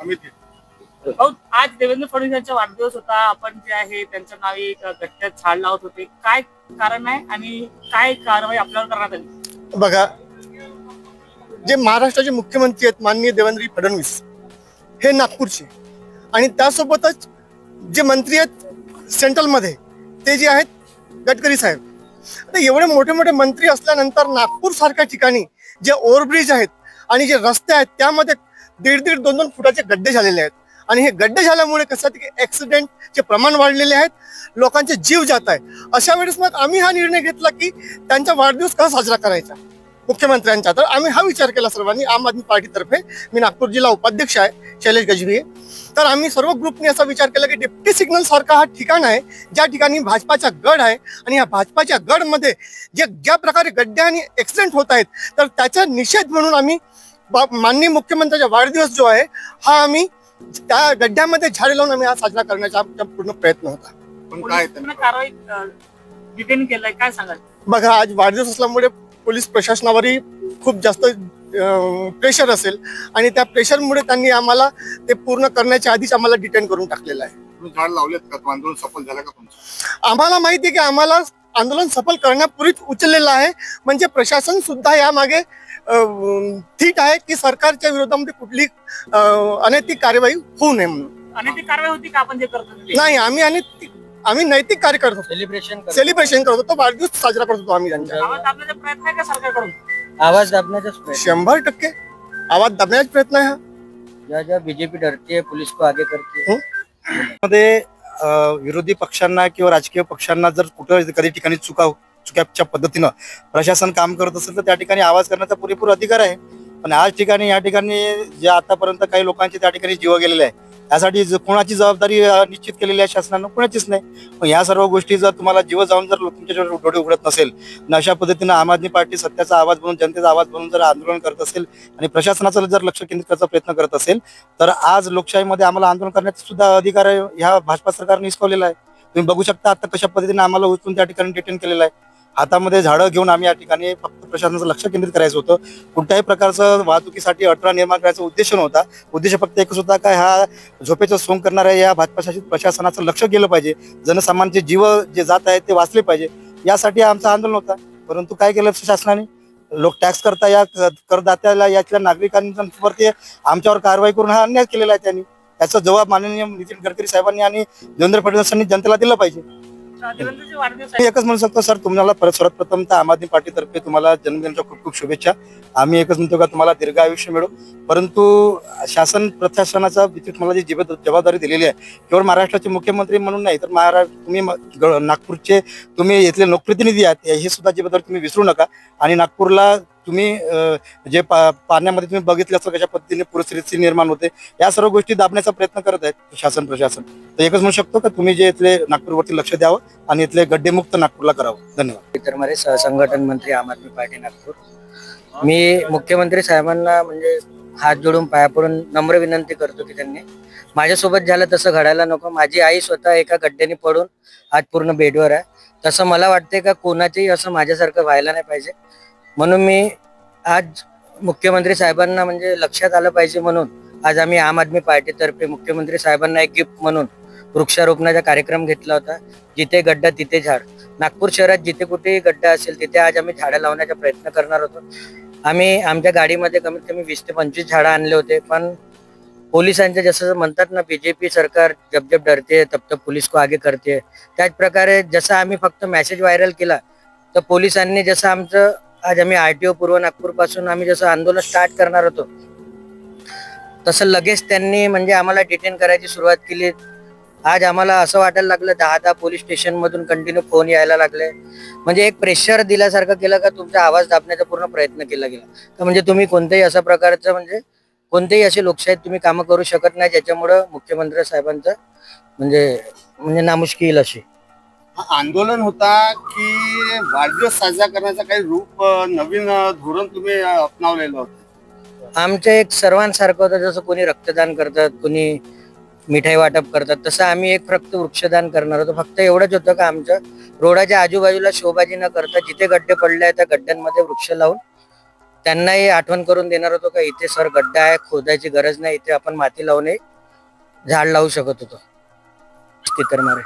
आज देवेंद्र फडणवीस यांचा वाढदिवस होता. आपण जे आहे त्यांचं नाव एक गट्ट्यात झाड लावत होते काय कारण आहे आणि काय कारवाई आपल्यावर करण्यात आली? बघा जे महाराष्ट्राचे मुख्यमंत्री आहेत माननीय देवेंद्र फडणवीस हे नागपूरचे. आणि त्यासोबतच जे मंत्री आहेत सेंट्रलमध्ये ते जे आहेत गडकरी साहेब. आता एवढे मोठे मोठे मंत्री असल्यानंतर नागपूर सारख्या ठिकाणी जे ओव्हरब्रिज आहेत आणि जे रस्ते आहेत त्यामध्ये दीड दीड दोन दोन फुटाचे गड्डे झालेले आहेत. आणि हे गड्डे झाल्यामुळे कसं आहे की ॲक्सिडेंटचे प्रमाण वाढलेले आहेत. लोकांचे जीव जात आहे अशा वेळेस मग आम्ही हा निर्णय घेतला की त्यांचा वाढदिवस कसा साजरा करायचा? मुख्यमंत्र्यांचा तर आम्ही हा विचार केला सर्वांनी आम आदमी पार्टीतर्फे. मी नागपूर जिल्हा उपाध्यक्ष आहे शैलेश गजबी तर आम्ही सर्व ग्रुपने असा विचार केला की डेप्टी सिग्नल सारखा हा ठिकाण आहे ज्या ठिकाणी भाजपाचा गड आहे आणि या भाजपाच्या गडमध्ये जे ज्या प्रकारे गड्डे आणि ऍक्सिडेंट होत आहेत तर त्याचा निषेध म्हणून आम्ही माननीय मुख्यमंत्र्याचा वाढदिवस जो आहे हा आम्ही त्या गड्ड्यामध्ये झाडे लावून आम्ही हा साजरा करण्याचा आमचा पूर्ण प्रयत्न होता. पण काय कारवाई डिटेन केलंय काय सांगाल? बघा आज वाढदिवस असल्यामुळे पोलीस प्रशासनावरही खूप जास्त प्रेशर असेल. आणि त्या प्रेशरमुळे त्यांनी आम्हाला ते पूर्ण करण्याच्या आधीच आम्हाला डिटेन करून टाकलेलं आहे. तुम्ही झाड लावलेत का? आंदोलन सफल झालं का तुमचं? आम्हाला माहिती आहे की आम्हाला आंदोलन सफल करण्यापूर्वीच उचललेलं आहे. म्हणजे प्रशासन सुद्धा यामागे ठीक आहे की सरकारच्या विरोधामध्ये कुठली अनैतिक कार्यवाही होऊ नये म्हणून. आणि ती कारवाई होती का आपण जे करतो? नाही आम्ही आणि आम्ही नैतिक कार्य करत होतो. सेलिब्रेशन सेलिब्रेशन करत होतो. वाढदिवस साजरा करत होतो आम्ही त्यांच्या. आवाज दाबण्याचा प्रयत्न आहे का सरकारकडून? आवाज दाबण्याचाच प्रयत्न. शंभर टक्के. आवाज दाबण्याचा प्रयत्न आहे हा. ज्या ज्या बीजेपी डरती है पुलिस को आगे करती है. मध्ये विरोधी पक्षांना किंवा राजकीय पक्षांना जर कुठं कधी ठिकाणी चुका चुक्याच्या पद्धतीनं प्रशासन काम करत असेल तर त्या ठिकाणी आवाज करण्याचा पुरेपूर अधिकार आहे. पण आज ठिकाणी या ठिकाणी जे आतापर्यंत काही लोकांचे त्या ठिकाणी जीव गेलेले आहे यासाठी ज- कोणाची जबाबदारी निश्चित केलेली आहे शासनानं? कोणाचीच नाही. पण या सर्व गोष्टी जर तुम्हाला जीव जाऊन जर तुमच्या डोळे उघडत नसेल अशा पद्धतीनं आम आदमी पार्टी सत्याचा आवाज बनून जनतेचा आवाज बनून जर आंदोलन करत असेल आणि प्रशासनाचं जर लक्ष केंद्रित करायचा प्रयत्न करत असेल तर आज लोकशाहीमध्ये आम्हाला आंदोलन करण्याचा सुद्धा अधिकार आहे ह्या भाजपा सरकारने हिसकावलेला आहे. तुम्ही बघू शकता आता कशा पद्धतीने आम्हाला उचलून त्या ठिकाणी डिटेन केलेला आहे. हातामध्ये झाडं घेऊन आम्ही या ठिकाणी फक्त प्रशासनाचं लक्ष केंद्रित करायचं होतं. कोणत्याही प्रकारचं वाहतुकीसाठी अडथळा निर्माण करायचा उद्देश नव्हता. उद्देश फक्त एकच होता काय हा झोपेचं सोंग करणाऱ्या या भाजपा शासित प्रशासनाचं लक्ष गेलं पाहिजे. जनसामान्यांचे जीव जे जात आहेत ते वाचले पाहिजे. यासाठी आमचं आंदोलन होता. परंतु काय केलं शासनाने लोक टॅक्स करता या करदात्याला यातल्या नागरिकांवरती आमच्यावर कारवाई करून हा अन्याय केलेला आहे त्यांनी. त्याचा जबाब माननीय नितीन गडकरी साहेबांनी आणि देवेंद्र फडणवीसांनी जनतेला दिला पाहिजे. मी एकच म्हणू शकतो सर तुम्हाला सर्वप्रथम सर्वात प्रथम तर आम आदमी पार्टीतर्फे तुम्हाला जन्मदिनाच्या खूप खूप शुभेच्छा. आम्ही एकच म्हणतो का तुम्हाला दीर्घ आयुष्य मिळो. परंतु शासन प्रशासनाचा तुम्हाला मला जी जबाबदारी दिलेली आहे केवळ महाराष्ट्राचे मुख्यमंत्री म्हणून नाही तर महाराष्ट्र तुम्ही नागपूरचे तुम्ही इथले लोकप्रतिनिधी आहात हे सुद्धा जबाबदारी तुम्ही विसरू नका. आणि नागपूरला तुम्ही जे पा- पाण्यामध्ये तुम्ही बघितलं असं कशा पद्धतीने परिस्थिती निर्माण होते या सर्व गोष्टी दाबण्याचा प्रयत्न करत आहेत शासन प्रशासन. तर एकच म्हणू शकतो का तुम्ही जे इथले नागपूरवरती लक्ष द्यावं आणि इथले गड्डेमुक्त नागपूरला करावं. धन्यवाद. इतर सहसंघटन मंत्री आम आदमी पार्टी नागपूर. मी मुख्यमंत्री साहेबांना म्हणजे हात जोडून पाया पडून नम्र विनंती करतो की त्यांनी माझ्यासोबत झालं तसं घडायला नको. माझी आई स्वतः एका गड्ड्याने पडून आज पूर्ण बेडवर आहे. तसं मला वाटते का कोणाचेही असं माझ्यासारखं व्हायला नाही पाहिजे. म्हणून मी आज मुख्यमंत्री साहेबांना म्हणजे लक्षात आलं पाहिजे म्हणून आज आम्ही आम आदमी पार्टीतर्फे मुख्यमंत्री साहेबांना एक गिफ्ट म्हणून वृक्षारोपणाचा कार्यक्रम घेतला होता. जिथे गड्डा तिथे झाड. नागपूर शहरात जिथे कुठेही गड्डा असेल तिथे आज आम्ही झाडं लावण्याचा प्रयत्न करणार होतो. आम्ही आमच्या गाडीमध्ये कमीत कमी वीस ते पंचवीस झाडं आणले होते पण पोलिसांचे जसं म्हणतात ना बीजेपी सरकार जब जब डरते तब तब पुलिस को आगे करते. त्याच प्रकारे जसं आम्ही फक्त मेसेज व्हायरल केला तर पोलिसांनी जसं आमचं आज आम्ही आर टी ओ पूर्व नागपूरपासून आम्ही जसं आंदोलन स्टार्ट करणार होतो तसं लगेच त्यांनी म्हणजे आम्हाला डिटेन करायची सुरुवात केली. आज आम्हाला असं वाटायला लागलं दहा दहा पोलीस स्टेशनमधून कंटिन्यू फोन यायला लागले. म्हणजे एक प्रेशर दिल्यासारखं केलं का तुमचा आवाज दाबण्याचा पूर्ण प्रयत्न केला गेला. तर म्हणजे तुम्ही कोणत्याही अशा प्रकारचं म्हणजे कोणतेही असे लोकशाहीत तुम्ही कामं करू शकत नाही ज्याच्यामुळं मुख्यमंत्री साहेबांचं म्हणजे म्हणजे नामुष्की येईल अशी. हा आंदोलन होता की वाढदिवस साजरा करण्याचा काही रूप नवीन अं, धोरण तुम्ही अं, अपनावलेलं होतं? आमचं एक सर्वांसारखं होतं जसं कोणी रक्तदान करतात कोणी मिठाई वाटप करतात तसं आम्ही एक फक्त वृक्षदान करणार होतो. फक्त एवढंच होतं का आमचं? रोडाच्या आजूबाजूला शोभाजी न करता जिथे गड्डे पडले आहेत त्या गड्ड्यांमध्ये वृक्ष लावून त्यांनाही आठवण करून देणार होतो का इथे सर गड्डा आहे खोदायची गरज नाही इथे आपण माती लावून झाड लावू शकत होतो. तितर मारे.